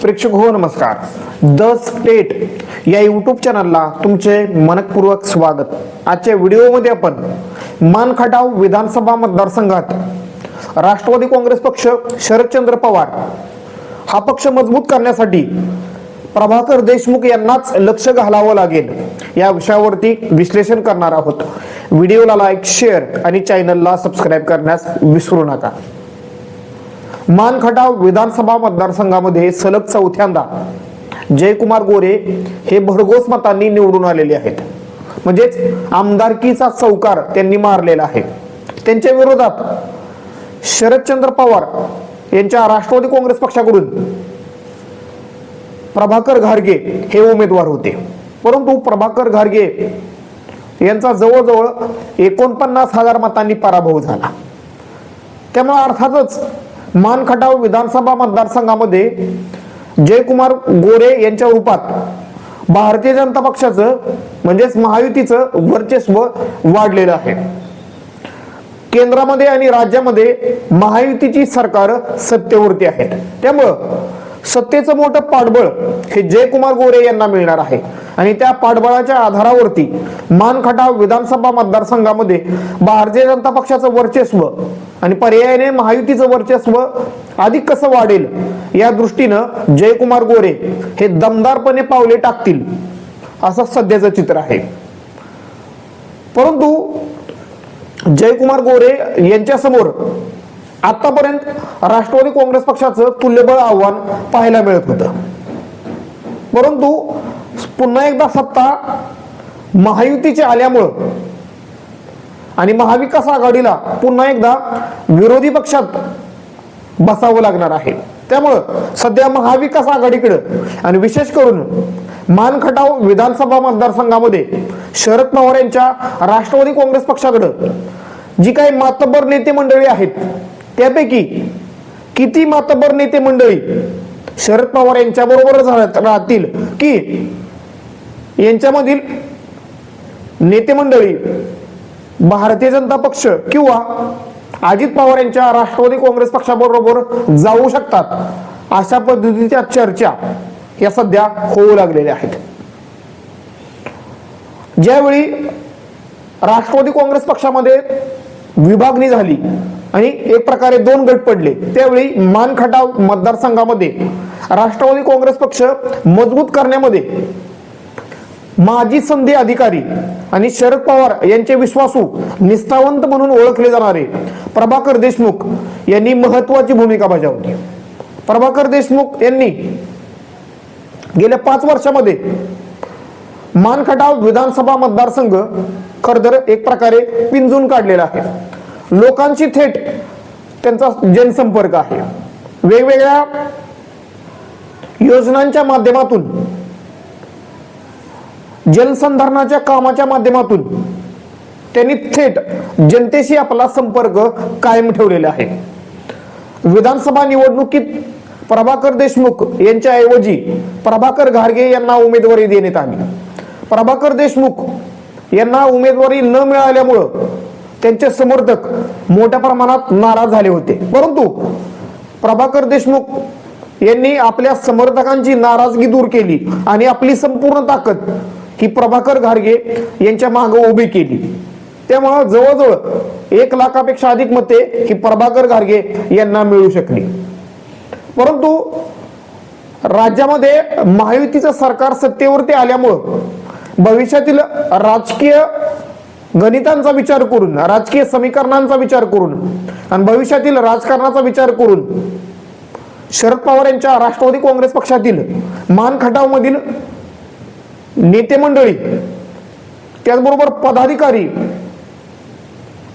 प्रेक्षक हो नमस्कार. द स्टेट या यूट्यूब चॅनलला तुमचे मनपूर्वक स्वागत. आजच्या व्हिडिओमध्ये आपण मानखटाव विधानसभा मतदारसंघात राष्ट्रवादी काँग्रेस पक्ष शरदचंद्र पवार हा पक्ष मजबूत करण्यासाठी प्रभाकर देशमुख यांनाच लक्ष घालावं लागेल या विषयावरती विश्लेषण करणार आहोत. व्हिडिओला लाईक शेअर आणि चॅनलला सबस्क्राईब करण्यास विसरू नका. मानखटाव विधानसभा मतदारसंघामध्ये सलग चौथ्यांदा जयकुमार गोरे हे भरघोस मतांनी निवडून आलेले आहेत. म्हणजेच आमदारकीचा चौकार त्यांनी मारलेला आहे. त्यांच्या विरोधात शरदचंद्र पवार यांच्या राष्ट्रवादी काँग्रेस पक्षाकडून प्रभाकर घारगे हे उमेदवार होते. परंतु प्रभाकर घारगे यांचा जवळजवळ एकोणपन्नास हजार मतांनी पराभव झाला. त्यामुळे अर्थातच मानखटाव विधानसभा मतदारसंघामध्ये जयकुमार गोरे यांच्या रूपात भारतीय जनता पक्षाचं म्हणजेच महायुतीचं वर्चस्व वाढलेलं आहे. केंद्रामध्ये आणि राज्यामध्ये महायुतीची सरकार सत्तेवरती आहेत त्यामुळं सत्तेचं मोठं पाठबळ हे जयकुमार गोरे यांना मिळणार आहे. आणि त्या पाठबळाच्या आधारावरती मानखटाव विधानसभा मतदारसंघामध्ये भारतीय जनता पक्षाचं वर्चस्व आणि पर्यायाने महायुतीचं वर्चस्व अधिक कसं वाढेल या दृष्टीनं जयकुमार गोरे हे दमदारपणे पावले टाकतील असं सध्याचं चित्र आहे. परंतु जयकुमार गोरे यांच्या समोर आतापर्यंत राष्ट्रवादी काँग्रेस पक्षाचं तुल्यबळ आव्हान पाहायला मिळत होतं परंतु पुन्हा एकदा सत्ता महायुतीची आल्यामुळं आणि महाविकास आघाडीला पुन्हा एकदा विरोधी पक्षात बसावं लागणार आहे. त्यामुळं सध्या महाविकास आघाडीकडं आणि विशेष करून मानखटाव विधानसभा मतदारसंघामध्ये शरद पवार यांच्या राष्ट्रवादी काँग्रेस पक्षाकडं जी काही मातब्बर नेते मंडळी आहेत त्यापैकी किती मातबर नेते मंडळी शरद पवार यांच्या बरोबरच राहतील? की यांच्यामधील नेते मंडळी भारतीय जनता पक्ष किंवा अजित पवार यांच्या राष्ट्रवादी काँग्रेस पक्षाबरोबर जाऊ शकतात अशा पद्धतीच्या चर्चा या सध्या होऊ लागलेल्या आहेत. ज्यावेळी राष्ट्रवादी काँग्रेस पक्षामध्ये विभागणी झाली आणि एक प्रकारे दोन गट पडले. त्यावेळी मानखटाव मतदारसंघामध्ये राष्ट्रवादी काँग्रेस पक्ष मजबूत करण्यामध्ये माजी संधी अधिकारी आणि शरद पवार यांचे विश्वासू निष्ठावंत म्हणून ओळखले जाणारे प्रभाकर देशमुख यांनी महत्वाची भूमिका बजावली. प्रभाकर देशमुख यांनी गेल्या पाच वर्षामध्ये मानखटाव विधानसभा मतदारसंघ खरतर एक प्रकारे पिंजून काढलेला आहे. लोकांशी थेट त्यांचा जनसंपर्क आहे. वेगवेगळ्या योजनांच्या माध्यमातून जलसंधारणाच्या कामाच्या माध्यमातून त्यांनी थेट जनतेशी आपला संपर्क कायम ठेवलेला आहे. विधानसभा निवडणुकीत प्रभाकर देशमुख यांच्या ऐवजी प्रभाकर घारगे यांना उमेदवारी देण्यात आली. प्रभाकर देशमुख यांना उमेदवारी न मिळाल्यामुळं त्यांचे समर्थक मोठ्या प्रमाणात नाराज झाले होते. परंतु प्रभाकर देशमुख यांनी आपल्या समर्थकांची नाराजगी दूर केली आणि आपली संपूर्ण ताकद ही प्रभाकर घारगे यांच्या मागे उभी केली. त्यामुळं जवळजवळ एक लाखापेक्षा अधिक मते ही प्रभाकर घारगे यांना मिळू शकली. परंतु राज्यामध्ये महायुतीचं सरकार सत्तेवरती आल्यामुळं भविष्यातील राजकीय गणितांचा विचार करून राजकीय समीकरणांचा विचार करून आणि भविष्यातील राजकारणाचा विचार करून शरद पवार यांच्या राष्ट्रवादी काँग्रेस पक्षातील मानखटाव मधील नेते मंडळी त्याचबरोबर पदाधिकारी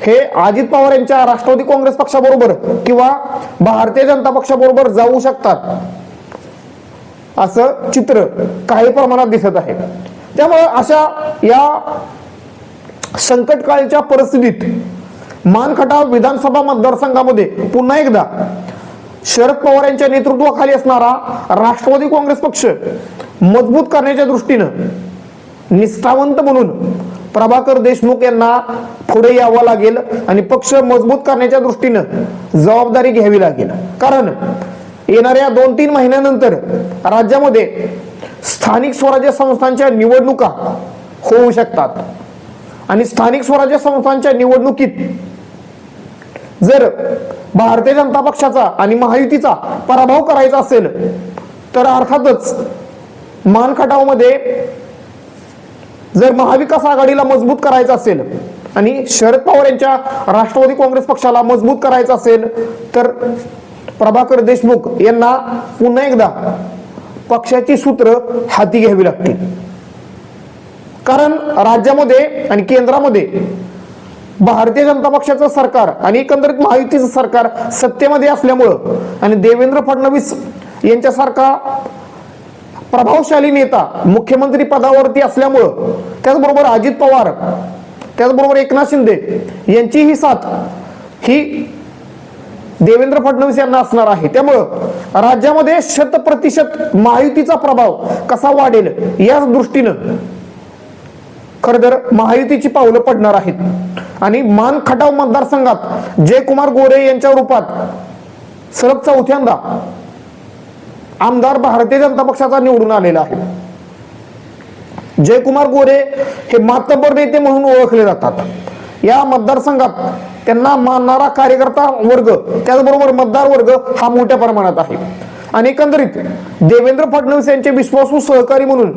हे अजित पवार यांच्या राष्ट्रवादी काँग्रेस पक्षाबरोबर किंवा भारतीय जनता पक्षाबरोबर जाऊ शकतात असं चित्र काही प्रमाणात दिसत आहे. त्यामुळे अशा या संकटकाळीच्या परिस्थितीत मानखटाव विधानसभा मतदारसंघामध्ये पुन्हा एकदा शरद पवार यांच्या नेतृत्वाखाली असणारा राष्ट्रवादी काँग्रेस पक्ष मजबूत करण्याच्या दृष्टीनं निष्ठावंत म्हणून प्रभाकर देशमुख यांना पुढे यावं लागेल आणि पक्ष मजबूत करण्याच्या दृष्टीनं जबाबदारी घ्यावी लागेल. कारण येणाऱ्या दोन तीन महिन्यानंतर राज्यामध्ये स्थानिक स्वराज्य संस्थांच्या निवडणुका होऊ शकतात. आणि स्थानिक स्वराज्य संस्थांच्या निवडणुकीत जर भारतीय जनता पक्षाचा आणि महायुतीचा पराभव करायचा असेल तर अर्थातच मान खटावमध्ये जर महाविकास आघाडीला मजबूत करायचं असेल आणि शरद पवार यांच्या राष्ट्रवादी काँग्रेस पक्षाला मजबूत करायचं असेल तर प्रभाकर देशमुख यांना पुन्हा एकदा पक्षाची सूत्र हाती घ्यावी लागतील कारण राज्यामध्ये आणि केंद्रामध्ये भारतीय जनता पक्षाचं सरकार आणि एकंदरीत महायुतीचं सरकार सत्तेमध्ये असल्यामुळं आणि देवेंद्र फडणवीस यांच्यासारखा प्रभावशाली नेता मुख्यमंत्री पदावरती असल्यामुळं त्याचबरोबर अजित पवार त्याचबरोबर एकनाथ शिंदे यांची ही साथ ही देवेंद्र फडणवीस यांना असणार आहे. त्यामुळं राज्यामध्ये शत प्रतिशत महायुतीचा प्रभाव कसा वाढेल याच दृष्टीनं खरं तर महायुतीची पावलं पडणार आहेत. आणि मान खटाव मतदारसंघात जयकुमार गोरे यांच्या रूपात सलग चौथ्यांदा आमदार भारतीय जनता पक्षाचा निवडून आलेला आहे. जयकुमार गोरे हे मातबर नेते म्हणून ओळखले जातात. या मतदारसंघात त्यांना मानणारा कार्यकर्ता वर्ग त्याचबरोबर मतदार वर्ग हा मोठ्या प्रमाणात आहे. आणि एकंदरीत देवेंद्र फडणवीस यांचे विश्वासू सहकारी म्हणून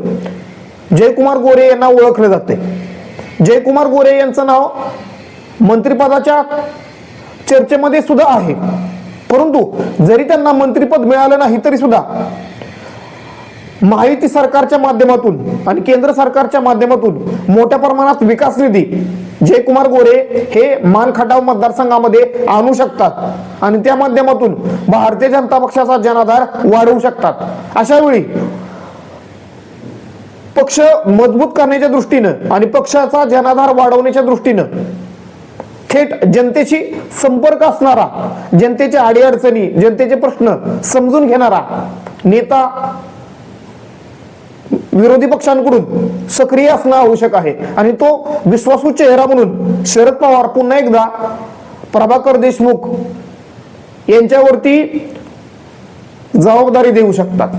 जयकुमार गोरे यांना ओळखले जाते जयकुमार गोरे यांचं नाव मंत्रिपदाच्या चर्चेमध्ये सुद्धा आहे. परंतु जरी त्यांना मंत्रिपद मिळालं नाही तरी सुद्धा माहिती सरकारच्या माध्यमातून आणि केंद्र सरकारच्या माध्यमातून मोठ्या प्रमाणात विकास निधी जयकुमार गोरे हे मान खटाव मतदारसंघामध्ये आणू शकतात आणि त्या माध्यमातून भारतीय जनता पक्षाचा जनाधार वाढवू शकतात. अशा वेळी पक्ष मजबूत करण्याच्या दृष्टीनं आणि पक्षाचा जनाधार वाढवण्याच्या दृष्टीनं थेट जनतेशी संपर्क असणारा जनतेच्या अडीअडचणी जनतेचे प्रश्न समजून घेणारा नेता विरोधी पक्षांकडून सक्रिय असणं आवश्यक आहे. आणि तो विश्वासू चेहरा म्हणून शरद पवार पुन्हा एकदा प्रभाकर देशमुख यांच्यावरती जबाबदारी देऊ शकतात.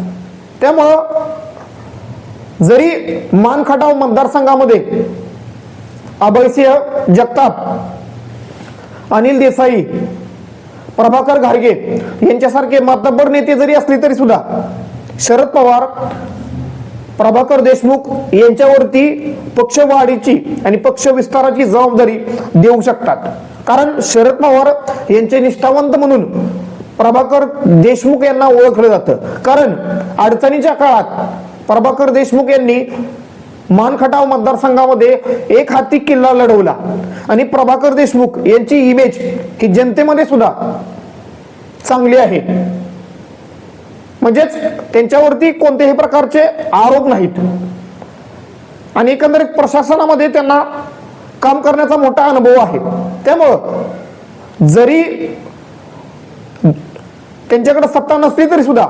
त्यामुळं जरी मान खटाव मतदारसंघामध्ये अभयसिंह जगताप अनिल देसाई प्रभाकर घारगे यांच्यासारखे मातब्बर नेते जरी असले तरी सुद्धा शरद पवार प्रभाकर देशमुख यांच्यावरती पक्षवाढीची आणि पक्ष विस्ताराची जबाबदारी देऊ शकतात. कारण शरद पवार यांचे निष्ठावंत म्हणून प्रभाकर देशमुख यांना ओळखलं जातं. कारण अडचणीच्या काळात प्रभाकर देशमुख यांनी मानखटाव मतदारसंघामध्ये एक हाती किल्ला लढवला. आणि प्रभाकर देशमुख यांची इमेज की जनतेमध्ये सुद्धा चांगली आहे. म्हणजेच त्यांच्यावरती कोणत्याही प्रकारचे आरोप नाहीत. आणि एकंदरीत प्रशासनामध्ये त्यांना काम करण्याचा मोठा अनुभव आहे. त्यामुळं जरी त्यांच्याकडे सत्ता नसली तरी सुद्धा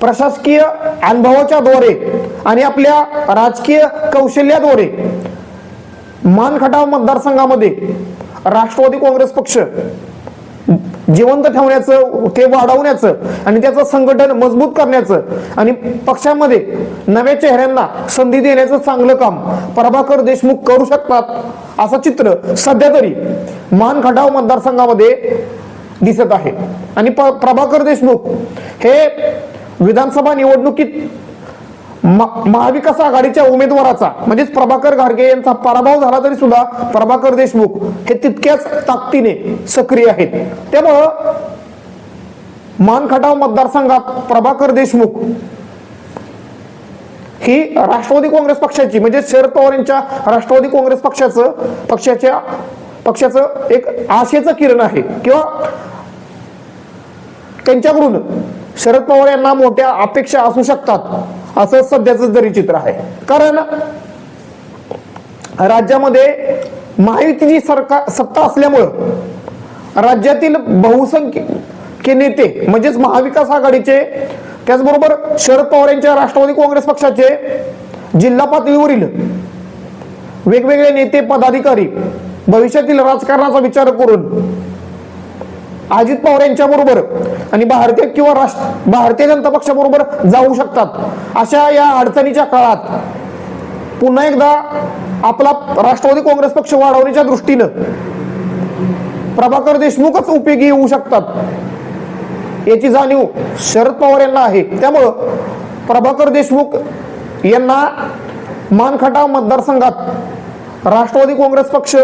प्रशासकीय अनुभवाच्या द्वारे आणि आपल्या राजकीय कौशल्याद्वारे मानखटाव मतदारसंघामध्ये राष्ट्रवादी काँग्रेस पक्ष जिवंत ठेवण्याचं ते वाढवण्याचं आणि त्याचं संघटन मजबूत करण्याचं आणि पक्षामध्ये नव्या चेहऱ्यांना संधी देण्याचं चांगलं काम प्रभाकर देशमुख करू शकतात असं चित्र सध्या तरी मान खटाव मतदारसंघामध्ये दिसत आहे. आणि प- प्रभाकर देशमुख हे विधानसभा निवडणुकीत महाविकास आघाडीच्या उमेदवाराचा म्हणजेच प्रभाकर घारगे यांचा पराभव झाला तरी सुद्धा प्रभाकर देशमुख हे तितक्याच ताकदीने सक्रिय आहेत. त्यामुळं मानखटाव मतदारसंघात प्रभाकर देशमुख ही राष्ट्रवादी काँग्रेस पक्षाची म्हणजे शरद पवार यांच्या राष्ट्रवादी काँग्रेस पक्षाचं पक्षाच्या पक्षाचं एक आशेचं किरण आहे. किंवा त्यांच्याकडून शरद पवार यांना मोठ्या अपेक्षा असू शकतात असं सध्याचं जरी चित्र आहे. कारण राज्यामध्ये महायुतीची सरकार सत्ता असल्यामुळं राज्यातील बहुसंख्य नेते म्हणजेच महाविकास आघाडीचे त्याचबरोबर शरद पवार यांच्या राष्ट्रवादी काँग्रेस पक्षाचे जिल्हा पातळीवरील वेगवेगळे नेते पदाधिकारी भविष्यातील राजकारणाचा विचार करून अजित पवार यांच्या बरोबर आणि भारतीय किंवा राष्ट्र भारतीय जनता पक्षाबरोबर जाऊ शकतात. अशा या अडचणीच्या काळात पुन्हा एकदा आपला राष्ट्रवादी काँग्रेस पक्ष वाढवण्याच्या दृष्टीनं प्रभाकर देशमुखच उपयोगी येऊ शकतात. याची जाणीव शरद पवार यांना आहे. त्यामुळं प्रभाकर देशमुख यांना मानखटाव मतदारसंघात राष्ट्रवादी काँग्रेस पक्ष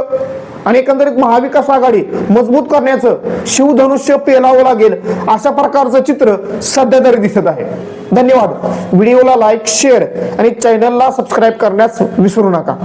आणि एकंदरीत महाविकास आघाडी मजबूत करण्याचं शिवधनुष्य पेलावं लागेल अशा प्रकारचं चित्र सध्या तरी दिसत आहे. धन्यवाद. व्हिडिओला लाईक शेअर आणि चॅनलला सबस्क्राईब करण्यास विसरू नका.